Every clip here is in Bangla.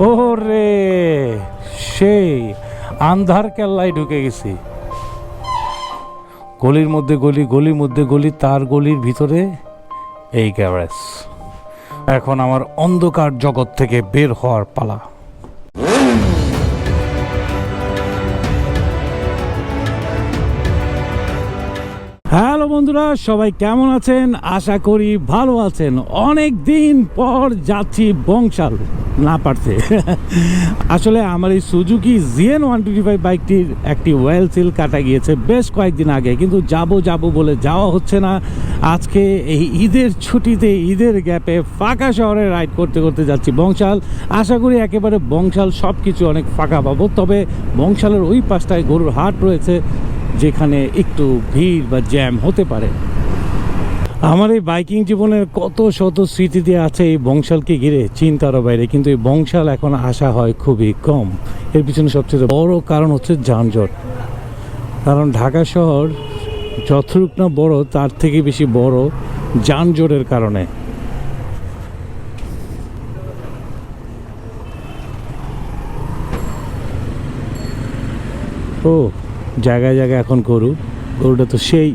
ওরে সেই আন্ধার কেল্লায় ঢুকে গেছি। গলির মধ্যে গলি, গলির মধ্যে গলি, তার গলির ভিতরে এই গ্যারেজ। এখন আমার অন্ধকার জগৎ থেকে বের হওয়ার পালা। হ্যালো বন্ধুরা, সবাই কেমন আছেন? আশা করি ভালো আছেন। অনেক দিন পর যাচ্ছি বংশাল, না পারছে। আসলে আমার এই Suzuki GN one twenty five বাইকটির একটি ওয়েল সিল কাটা গিয়েছে বেশ কয়েকদিন আগে, কিন্তু যাব যাব বলে যাওয়া হচ্ছে না। আজকে এই ঈদের ছুটিতে, ঈদের গ্যাপে ফাঁকা শহরে রাইড করতে করতে যাচ্ছি বংশাল। আশা করি একেবারে বংশাল সব কিছু অনেক ফাঁকা পাবো, তবে বংশালের ওই পাশটায় গরুর হাট রয়েছে। যেখানে একটু ভিড় বা জ্যাম হতে পারে। আমার এই বাইকিং জীবনের কত শত স্মৃতি দিয়ে আছে এই বংশালকে ঘিরে চিন্তারও বাইরে, কিন্তু এই বংশাল এখন আসা হয় খুবই কম। এর পিছনে সবচেয়ে বড় কারণ হচ্ছে যানজট। কারণ ঢাকা শহর যতটুক না বড়, তার থেকে বেশি বড় যানজটের কারণে। ও জায়গায় জায়গায় এখন গরু। গরুটা তো সেই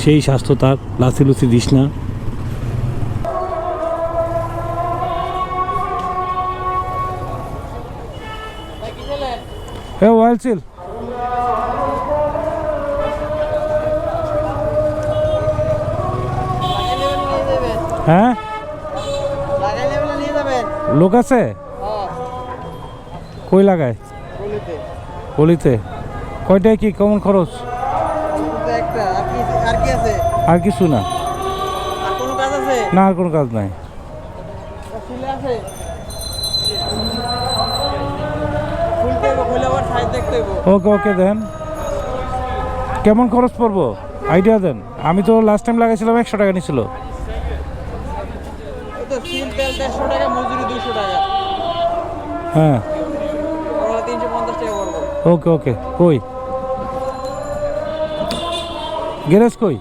সেই স্বাস্থ্য তার লাসি লুসি দিস না। হ্যাঁ? লোক আছে? কই লাগায়? গলিতে? কয়টায় কি? কেমন খরচ? আর কিছু না। না আর কোনো কাজ নাই। ওকে ওকে দেন। কেমন খরচ পড়ব? আইডিয়া দেন। আমি তো লাস্ট টাইম লাগাইছিলাম একশো টাকা নিছিল। হ্যাঁ। ওকে ওকে কই? গ্যারেজ কই?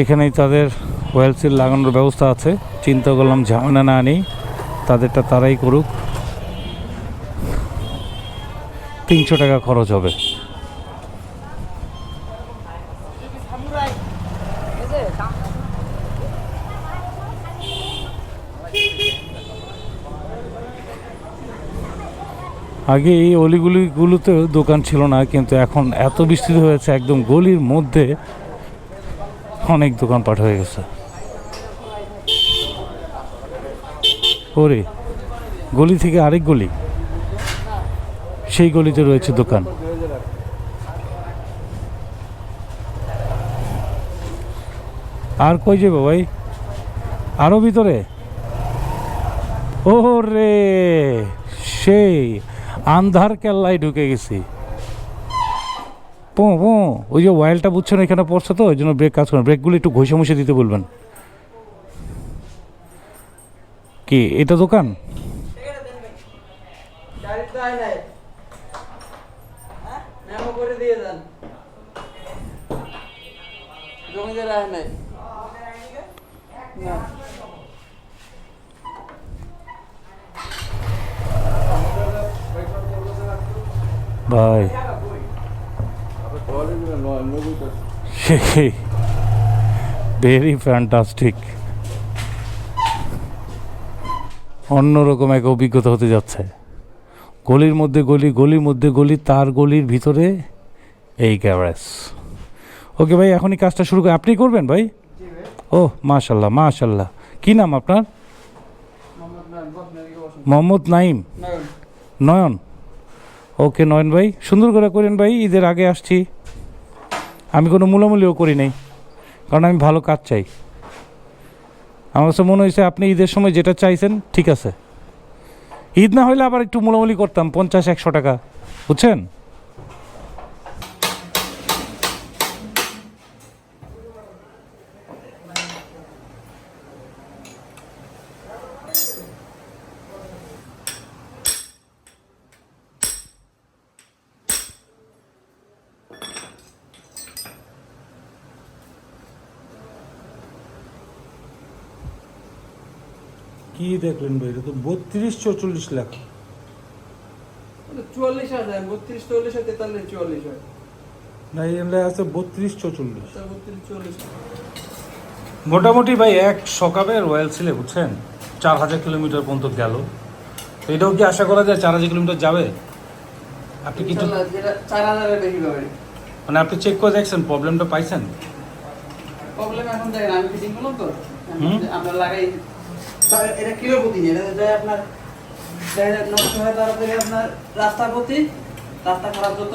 এখানেই তাদের ওয়েল সিল লাগানোর ব্যবস্থা আছে। চিন্তা করলাম ঝামেলা না নেই, তাদেরটা তারাই করুক। তিনশো টাকা খরচ হবে। আগে এই অলিগুলিগুলোতে দোকান ছিল না, কিন্তু এখন এত বিস্তৃত হয়েছে, একদম গলির মধ্যে অনেক দোকানপাট হয়ে গেছে। ওরে, গলি থেকে আরেক গলি। সেই গলিতে রয়েছে দোকান। আর কই যাব ভাই? আরও ভিতরে? ও রে, সেই। আন্ধার কেল্লায় ঢুকে গেছি। পো পো, ওই যে ওয়াইলটা বুঝছেন এখানে পড়ছে তো, ওই জন্য ব্রেক কাজ করেন। ব্রেকগুলো একটু ঘষে মুছে দিতে বলবেন। কি, এটা দোকান? জমিদার নাই না ভাই। ভেরি ফ্যান্টাস্টিক অন্যরকম এক অভিজ্ঞতা হতে যাচ্ছে। গলির মধ্যে গলি গলির মধ্যে গলি তার গলির ভিতরে এই গ্যারেজ ওকে ভাই এখনই কাজটা শুরু করে। আপনি করবেন ভাই? ও মাশাল্লাহ মাশাল্লাহ। কি নাম আপনার? মোহাম্মদ নাইম নয়ন। ওকে নয়ন ভাই, সুন্দর করে করেন ভাই, ঈদের আগে আসছি। আমি কোনো মূলামূলিও করি নাই, কারণ আমি ভালো কাজ চাই। আমার কাছে মনে হয়েছে আপনি ঈদের সময় যেটা চাইছেন, ঠিক আছে। ঈদ না হলে আবার একটু মূলামূলি করতাম, পঞ্চাশ, একশো টাকা, বুঝছেন? দেখলেন ভাই এটা তো বত্রিশ চৌচল্লিশ লাখ। চুয়াল্লিশ হাজার বত্রিশ চল্লিশ হয় তেতাল্লিশ চুয়াল্লিশ হয়। না আছে বত্রিশ চল্লিশ মোটামুটি ভাই এক সকালে রয়্যাল ছিলে বুঝছেন? চার হাজার কিলোমিটার পর্যন্ত গেল। তো এটাও কি আশা করা যায় চার হাজার কিলোমিটার যাবে? আপনি কিছু মানে আপনি চেক করে দেখছেন প্রবলেমটা পাইছেন? প্রবলেম এখন দেখেন আমি ফিটিং করলাম তো। আমরা লাগাই এটা কিলো প্রতি এটা যায় আপনার নষ্ট হয় তারপরে আপনার রাস্তা প্রতি। রাস্তা খারাপ যত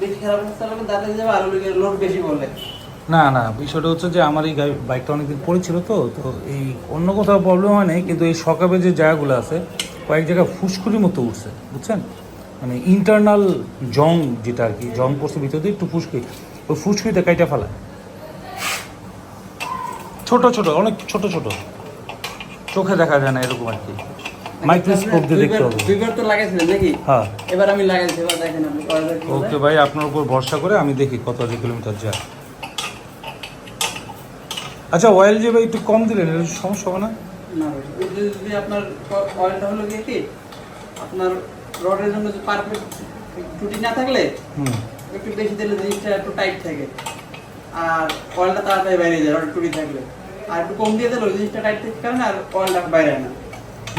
বেশি খারাপ রাস্তা তাতে যাবে, আরও লোড বেশি করলে না না, বিষয়টা হচ্ছে যে আমার এই বাইকটা অনেকদিন পড়েছিল তো তো এই অন্য কোথাও প্রবলেম হয় নাই, কিন্তু এই সকালে যে জায়গাগুলো আছে, কয়েক জায়গায় ফুসকুড়ির মতো উঠছে, বুঝছেন? মানে ইন্টারনাল জং যেটা আর কি, জং পড়ছে, ভিতর দিয়ে একটু ফুসকুড়ি। ওই ফুসকুড়িতে কাইটা ফেলা ছোট ছোট, অনেক ছোট ছোট। চোখে দেখা যায় না এরকম আর কি। মাইক্রোস্কোপ দিয়ে দেখতে হবে। দুইবার তো লাগাইছিলেন নাকি? হ্যাঁ। এবার আমি লাগাইছি এবার দেখেন আপনি ওকে ভাই আপনার উপর ভরসা করে আমি দেখি কত হাজার কিলোমিটার যায়। আচ্ছা অয়েল যে ভাই একটু কম দিলেন এটা সমস্যা হবে না? না যদি আপনার অয়েলটা হলো গিয়ে কি আপনার রডের জন্য যে পারফেক্ট টুটি না থাকলে হুম। একটু বেশি দিলে জিনিসটা একটু টাইট থাকে। আর অয়েলটা তাড়াতাড়ি বাইরে যায় রডের টুটি থাকলে। আর একটু কম দিয়ে দিলে ওই জিনিসটা টাইট থাকে কারণে আর অয়েলটা বাইরে না।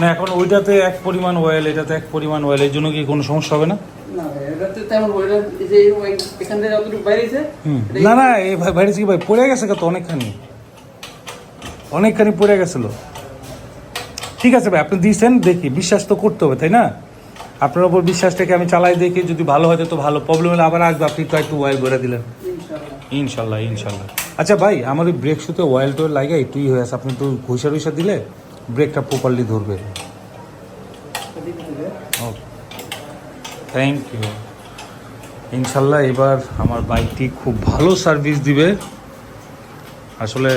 না এখন ওইটাতে এক পরিমাণ অয়েল এটাতে এক পরিমাণ অয়েল এই জন্য কি কোনো সমস্যা হবে না? না এই বাইরেছে না এই ভাই কি ভাই পড়ে গেছে কত অনেকখানি। অনেকখানি পড়ে গেছিল। ঠিক আছে ভাই আপনি দিয়েছেন দেখি বিশ্বাস তো করতে হবে তাই না? আপনার উপর বিশ্বাসটাকে আমি চালাই দেখি যদি ভালো হয় তো ভালো প্রবলেম হলে আবার আসবে আপনি তো একটু অয়েল ভরে দিলেন। ইনশাল্লাহ ইনশাল্লাহ। আচ্ছা ভাই আমার ওই ব্রেক শুতে অয়েল টোয়েল লাগে একটু হয়ে আছে আপনি একটু ঘুষা টুইসা দিলে ব্রেকটা প্রপারলি ধরবে। থ্যাংক ইউ ইনশাল্লাহ এবার আমার বাইকটি খুব ভালো সার্ভিস দিবে। আসলে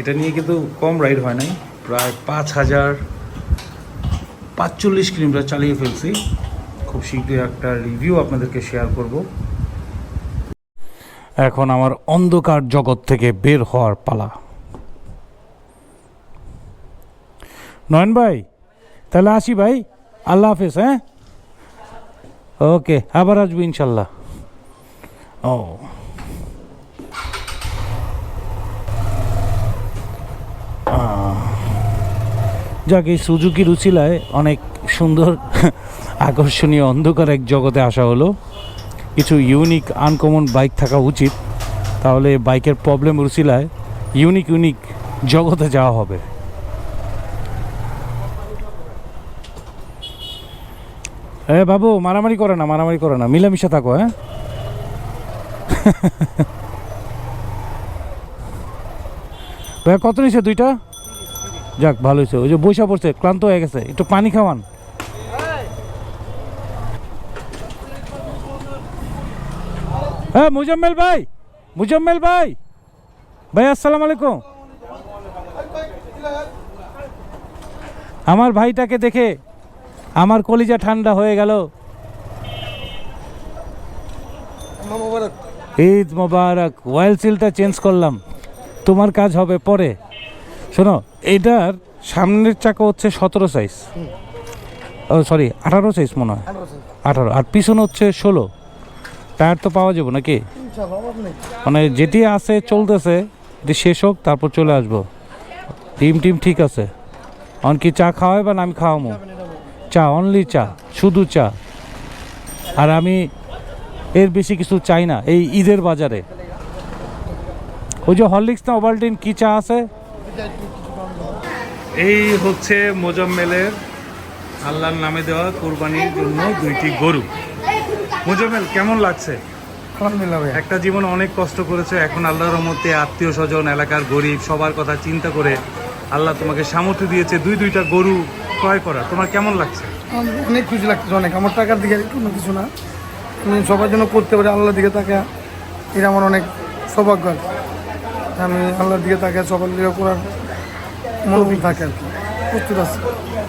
এটা নিয়ে কিন্তু কম রাইড হয় নাই। প্রায় পাঁচ হাজার পাঁচচল্লিশ কিলোমিটার চালিয়ে ফেলছি। খুব শীঘ্রই একটা রিভিউ আপনাদেরকে শেয়ার করব। এখন আমার অন্ধকার জগৎ থেকে বের হওয়ার পালা। নয়ন ভাই, তাহলে আসি ভাই। আল্লাহ হাফেজ হ্যাঁ? ওকে, আবার আসব ইনশাল্লাহ। ও। যাক, এই সুজুকি রুচিলায় অনেক সুন্দর, আকর্ষণীয়, অন্ধকার এক জগতে আসা হলো। কিছু ইউনিক আনকমন বাইক থাকা উচিত। তাহলে বাইকের প্রবলেম রুচিলায় ইউনিক ইউনিক জগতে যাওয়া হবে। হ্যাঁ বাবু, মারামারি করে না, মারামারি করে না। মিলেমিশে থাকো হ্যাঁ? ভাই, কত নিছে দুইটা? যাক, ভালো হয়েছে। ওই যে বৈশা পড়ছে, ক্লান্ত হয়ে গেছে। একটু পানি খাওয়ান। হ্যাঁ মুজাম্মেল ভাই মুজাম্মেল ভাই। ভাই আসসালাম আলাইকুম। আমার ভাইটাকে দেখে আমার কলিজা ঠান্ডা হয়ে গেল। ঈদ মোবারক ওয়েল সিলটা চেঞ্জ করলাম। তোমার কাজ হবে পরে। শোনো এটার সামনের চাকা হচ্ছে সতেরো সাইজ ও সরি আঠারো সাইজ মনে হয়। আঠারো আর পিছনে হচ্ছে ষোলো। টায়ার তো পাওয়া যাবে নাকি? মানে যেটি আছে, চলতেছে, এটি শেষ হোক, তারপর চলে আসব। টিম টিম ঠিক আছে। অন কি চা খাওয়াই বা আমি খাওয়াবো? চা অনলি চা, শুধু চা। আর আমি এর বেশি কিছু চাই না, এই ঈদের বাজারে। ওই যে হরলিক্স না ওভালটিন কী চা আছে? এই হচ্ছে মোজাম্মেলের আল্লাহর নামে দেওয়া কোরবানির জন্য দুইটি গরু। মোজাম্মেল কেমন লাগছে? আলহামদুলিল্লাহ ভাই একটা জীবন অনেক কষ্ট করেছে এখন আল্লাহর রহমতে আত্মীয় স্বজন এলাকার গরিব সবার কথা চিন্তা করে আল্লাহ তোমাকে সামর্থ্য দিয়েছে দুই দুইটা গরু ক্রয় করা তোমার কেমন লাগছে? অনেক খুশি লাগছে অনেক। আমার টাকার দিকে কোনো কিছু না। আমি সবার জন্য করতে পারি আল্লাহর দিকে তাকে এটা আমার অনেক সৌভাগ্য আর আমি আল্লাহর দিকে তাকে সবার দিকে করার মনোবল থাকে আর কি। প্রস্তুত আছে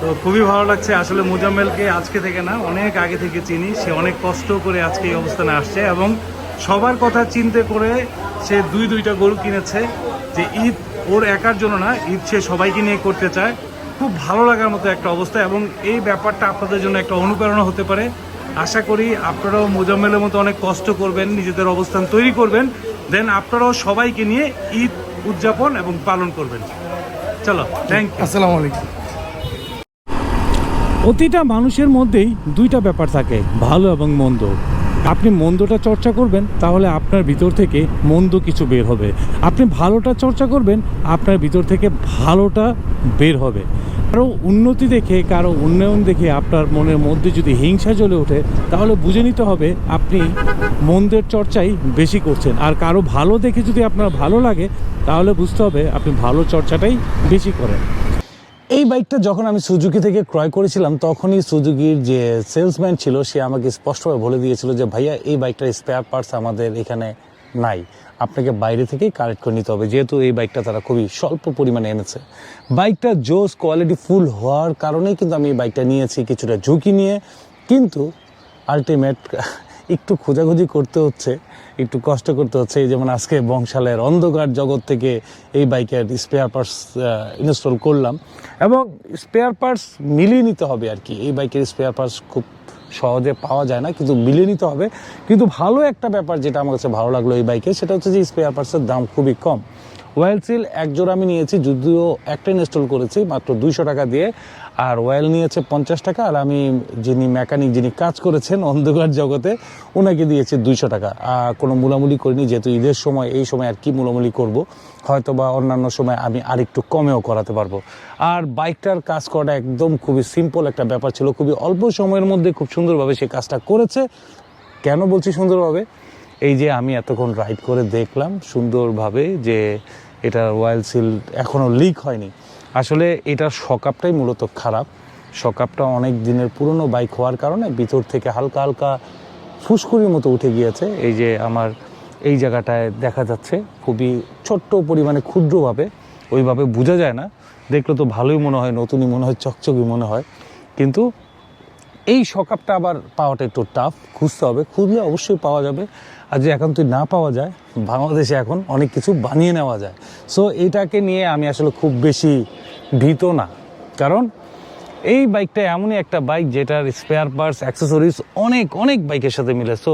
তো খুবই ভালো লাগছে। আসলে মোজাম্মেলকে আজকে থেকে না, অনেক আগে থেকে চিনি। সে অনেক কষ্ট করে আজকে এই অবস্থানে আসছে এবং সবার কথা চিন্তা করে সে দুই দুইটা গরু কিনেছে যে ঈদ ওর একার জন্য না, ঈদ সে সবাইকে নিয়ে করতে চায়। খুব ভালো লাগার মতো একটা অবস্থা এবং এই ব্যাপারটা আপনাদের জন্য একটা অনুপ্রেরণা হতে পারে। আশা করি আপনারাও মোজাম্মেলের মতো অনেক কষ্ট করবেন, নিজেদের অবস্থান তৈরি করবেন। দেন আপনারাও সবাইকে নিয়ে ঈদ উদযাপন এবং পালন করবেন। চলো থ্যাংক ইউ আসসালামু আলাইকুম। প্রতিটা মানুষের মধ্যেই দুইটা ব্যাপার থাকে, ভালো এবং মন্দ। আপনি মন্দটা চর্চা করবেন, তাহলে আপনার ভিতর থেকে মন্দ কিছু বের হবে। আপনি ভালোটা চর্চা করবেন, আপনার ভিতর থেকে ভালোটা বের হবে। কারও উন্নতি দেখে, কারও উন্নয়ন দেখে আপনার মনের মধ্যে যদি হিংসা জ্বলে ওঠে, তাহলে বুঝে নিতে হবে আপনি মন্দের চর্চাই বেশি করছেন। আর কারও ভালো দেখে যদি আপনার ভালো লাগে, তাহলে বুঝতে হবে আপনি ভালো চর্চাটাই বেশি করেন। এই বাইকটা যখন আমি সুজুকি থেকে ক্রয় করেছিলাম, তখনই সুজুকির যে সেলসম্যান ছিল, সে আমাকে স্পষ্টভাবে বলে দিয়েছিল যে, ভাইয়া, এই বাইকটার স্পেয়ার পার্টস আমাদের এখানে নাই। আপনাকে বাইরে থেকেই কালেক্ট করে নিতে হবে। যেহেতু এই বাইকটা তারা খুবই স্বল্প পরিমাণে এনেছে। বাইকটা জোস কোয়ালিটি ফুল হওয়ার কারণেই কিন্তু আমি এই বাইকটা নিয়েছি কিছুটা ঝুঁকি নিয়ে। কিন্তু আলটিমেট একটু খোঁজাখুঁজি করতে হচ্ছে, একটু কষ্ট করতে হচ্ছে। এই যেমন আজকে বংশালের অন্ধকার জগৎ থেকে এই বাইকের স্পেয়ার পার্টস ইনস্টল করলাম এবং স্পেয়ার পার্টস মিলিয়ে নিতে হবে আর কি। এই বাইকের স্পেয়ার পার্টস খুব সহজে পাওয়া যায় না, কিন্তু মিলিয়ে নিতে হবে। কিন্তু ভালো একটা ব্যাপার যেটা আমার কাছে ভালো লাগল এই বাইকে, সেটা হচ্ছে যে স্পেয়ার পার্টসের দাম খুবই কম। ওয়েল সিল এক জোড়া আমি নিয়েছি, যদিও একটা ইনস্টল করেছি, মাত্র দুইশো টাকা দিয়ে। আর ওয়েল নিয়েছে পঞ্চাশ টাকা, আর আমি যিনি মেকানিক যিনি কাজ করেছেন অন্ধকার জগতে ওনাকে দিয়েছি দুইশো টাকা। আর কোনো মুলামুলি করিনি, যেহেতু ঈদের সময়, এই সময় আর কি মুলামুলি করব হয়তো বা অন্যান্য সময় আমি আরেকটু কমেও করাতে পারব। আর বাইকটার কাজ করাটা একদম খুবই সিম্পল একটা ব্যাপার ছিল, খুবই অল্প সময়ের মধ্যে খুব সুন্দরভাবে সে কাজটা করেছে। কেন বলছি সুন্দরভাবে? এই যে আমি এতক্ষণ রাইড করে দেখলাম সুন্দরভাবে যে এটা রয়্যাল সিল এখনও লিক হয়নি। আসলে এটার সকাপটাই মূলত খারাপ। সকাপটা অনেক দিনের পুরনো বাইক হওয়ার কারণে ভিতর থেকে হালকা হালকা ফুসকুড়ির মতো উঠে গিয়েছে। এই যে আমার এই জায়গাটায় দেখা যাচ্ছে খুবই ছোট্ট পরিমাণে ক্ষুদ্রভাবে। ওইভাবে বোঝা যায় না। দেখলে তো ভালোই মনে হয়, নতুনই মনে হয়, চকচকি মনে হয়। কিন্তু এই সকাপটা আবার পাওয়াটা একটু টাফ খুঁজতে হবে। খুঁজলে অবশ্যই পাওয়া যাবে। আর যে একান্তই না পাওয়া যায়, বাংলাদেশে এখন অনেক কিছু বানিয়ে নেওয়া যায়। সো এটাকে নিয়ে আমি আসলে খুব বেশি ভীত না। কারণ এই বাইকটা এমনই একটা বাইক যেটার স্পেয়ার পার্টস অ্যাক্সেসরিজ অনেক অনেক বাইকের সাথে মিলে। সো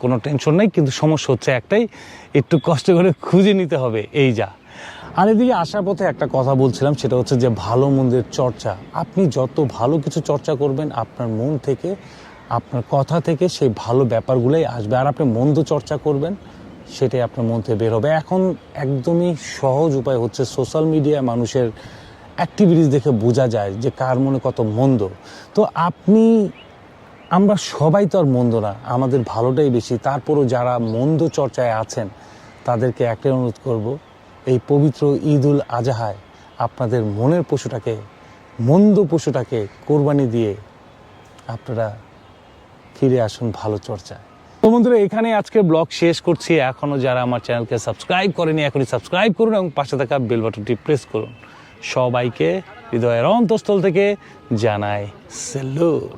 কোনো টেনশন নেই, কিন্তু সমস্যা হচ্ছে একটাই, একটু কষ্ট করে খুঁজে নিতে হবে, এই যা। আর এদিকে আসার পথে একটা কথা বলছিলাম, সেটা হচ্ছে যে ভালো মন্দের চর্চা। আপনি যত ভালো কিছু চর্চা করবেন, আপনার মন থেকে আপনার কথা থেকে সেই ভালো ব্যাপারগুলোই আসবে। আর আপনি মন্দ চর্চা করবেন, সেটাই আপনার মন থেকে বের হবে। এখন একদমই সহজ উপায় হচ্ছে সোশ্যাল মিডিয়ায় মানুষের অ্যাক্টিভিটিস দেখে বোঝা যায় যে কার মনে কত মন্দ। তো আপনি, আমরা সবাই তো আর মন্দ না, আমাদের ভালোটাই বেশি। তারপরও যারা মন্দ চর্চায় আছেন, তাদেরকে একটাই অনুরোধ করব, এই পবিত্র ঈদুল আজহায় আপনাদের মনের পশুটাকে, মন্দ পশুটাকে কোরবানি দিয়ে আপনারা ফিরে আসুন ভালো চর্চায়। তো বন্ধুরা, এখানে আজকে ব্লগ শেষ করছি। এখনও যারা আমার চ্যানেলকে সাবস্ক্রাইব করেনি, এখনই সাবস্ক্রাইব করুন এবং পাশে থাকা বেল বাটনটি প্রেস করুন। সবাইকে হৃদয়ের অন্তঃস্থল থেকে জানায় সেলুট